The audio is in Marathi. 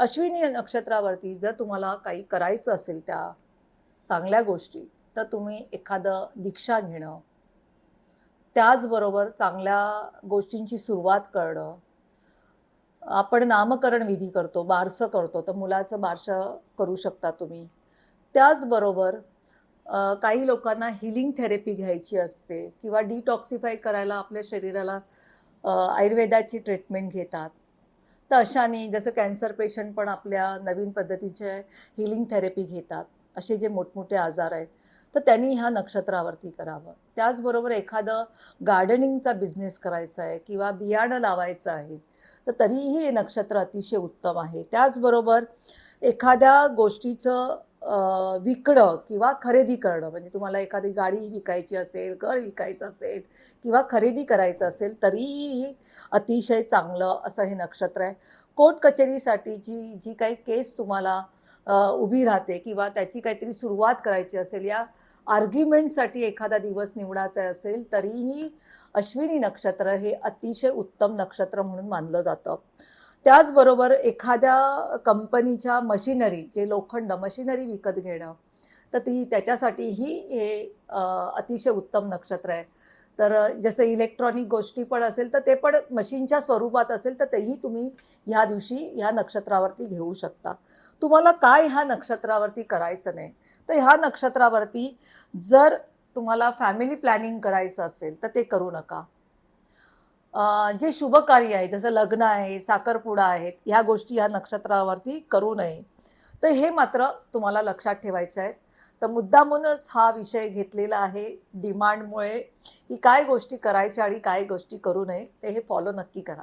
अश्विनी नक्षत्रावरती जर तुम्हाला काही करायचं असेल त्या चांगल्या गोष्टी तर तुम्ही एखादं दीक्षा घेणं त्याचबरोबर चांगल्या गोष्टींची सुरुवात करणं. आपण नामकरण विधी करतो बारसं करतो तर मुलाचं बारसं करू शकता तुम्ही. त्याचबरोबर काही लोकांना हिलिंग थेरपी घ्यायची असते किंवा डिटॉक्सिफाय करायला आपल्या शरीराला आयुर्वेदाची ट्रीटमेंट घेतात. तर अशाने जसं कॅन्सर पेशंट पण आपल्या नवीन पद्धतीचे हिलिंग थेरपी घेतात असे जे मोठमोठे आजार आहेत तर त्यांनी ह्या नक्षत्रावरती करावं. त्याचबरोबर एखादं गार्डनिंगचा बिझनेस करायचा आहे किंवा बियाणं लावायचं आहे तर तरीही हे नक्षत्र अतिशय उत्तम आहे. त्याचबरोबर एखाद्या गोष्टीचं विकणं किंवा खरेदी करणं. म्हणजे तुम्हाला एखादी गाडी विकायची असेल घर विकायचं असेल किंवा खरेदी करायचं असेल तरीही अतिशय चांगलं असं हे नक्षत्र आहे. कोर्ट कचेरीसाठीची जी काही केस तुम्हाला उभी राहते किंवा त्याची काहीतरी सुरुवात करायची असेल या आर्ग्युमेंटसाठी एखादा दिवस निवडायचा असेल तरीही अश्विनी नक्षत्र हे अतिशय उत्तम नक्षत्र म्हणून मानलं जातं. त्याचबरोबर एखाद्या कंपनीच्या मशिनरी जे लोखंड मशिनरी विकत घेणं तर ती त्याच्यासाठीही हे अतिशय उत्तम नक्षत्र आहे. तर जसं इलेक्ट्रॉनिक गोष्टी पण असेल तर ते पण मशीनच्या स्वरूपात असेल तर तेही तुम्ही ह्या दिवशी ह्या नक्षत्रावरती घेऊ शकता. तुम्हाला काय ह्या नक्षत्रावरती करायचं नाही? तर ह्या नक्षत्रावरती जर तुम्हाला फॅमिली प्लॅनिंग करायचं असेल तर ते करू नका. जे शुभ कार्य आहे जसं लग्न आहे साखरपुडा आहेत ह्या गोष्टी ह्या नक्षत्रावरती करू नये. तर हे मात्र तुम्हाला लक्षात ठेवायचे आहेत. तर मुद्दामूनच हा विषय घेतलेला आहे डिमांडमुळे की काय गोष्टी करायच्या आणि काय गोष्टी करू नये ते हे फॉलो नक्की करा.